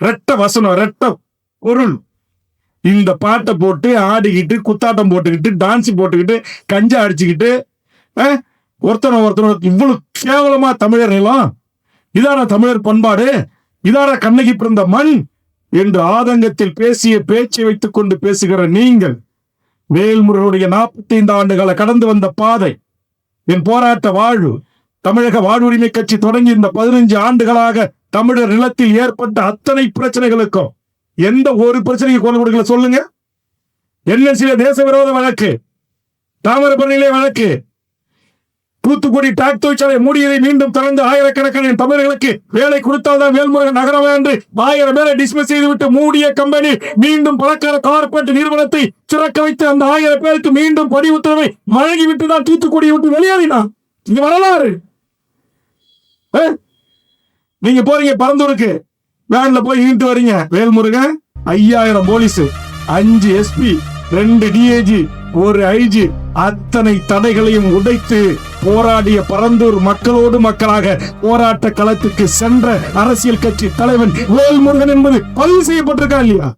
ரெட்ட வசனம் ரெட்ட பொருள். இந்த பாட்டை போட்டு ஆடிக்கிட்டு குத்தாட்டம் போட்டுக்கிட்டு டான்ஸ் போட்டுக்கிட்டு கஞ்சா அடிச்சுக்கிட்டு ஒருத்தனை ஒருத்தனை இவ்வளவு கேவலமா தமிழர் நிலம். இதான தமிழர் பண்பாடு. இதான கண்ணகி பிறந்த மண் என்று ஆதங்கத்தில் பேசிய பேச்சை வைத்துக் கொண்டு பேசுகிற நீங்கள் வேல்முருகனுடைய நாற்பத்தி ஐந்து ஆண்டுகளை கடந்து வந்த பாதை என் போராட்ட வாழ்வு தமிழக வாழ்வுரிமை கட்சி தொடங்கி இந்த பதினஞ்சு ஆண்டுகளாக தமிழர் நிலத்தில் ஏற்பட்ட அத்தனை பிரச்சனைகளுக்கும் எந்த ஒரு பிரச்சனைக்கு குரல் கொடுக்கல சொல்லுங்க. என்எல்சியில தேச விரோத வழக்கு தாமிரபரணியிலே வழக்கு தூத்துக்குடி டாக் தொழிற்சாலை மூடியதை மீண்டும் திறந்து ஆயிரக்கணக்கான தமிழர்களுக்கு வேலை கொடுத்தால்தான் வேல்முருகன் நகரம் என்று ஆயிரம் பேரை டிஸ்மிஸ் செய்துவிட்டு மூடிய கம்பெனி மீண்டும் பணக்கார கார்பரேட் நிறுவனத்தை சிறக்க வைத்து அந்த ஆயிரம் பேருக்கு மீண்டும் பணி உத்தரவை வழங்கிவிட்டு தான் தூத்துக்குடியை விட்டு வெளியேறினான் இது வரலாறு. ஆ? நீங்க போறீங்க பரந்தூருக்கு. வேன்ல போய் ஈட்டு வரீங்க. வேல்முருகன் ஐயாயிரம் போலீஸ் அஞ்சு எஸ்பி ரெண்டு டிஏஜி ஒரு ஐஜி அத்தனை தடைகளையும் உடைத்து போராடிய பரந்தூர் மக்களோடு மக்களாக போராட்ட களத்துக்கு சென்ற அரசியல் கட்சி தலைவன் வேல்முருகன் என்பது பதிவு செய்யப்பட்டிருக்கா இல்லையா?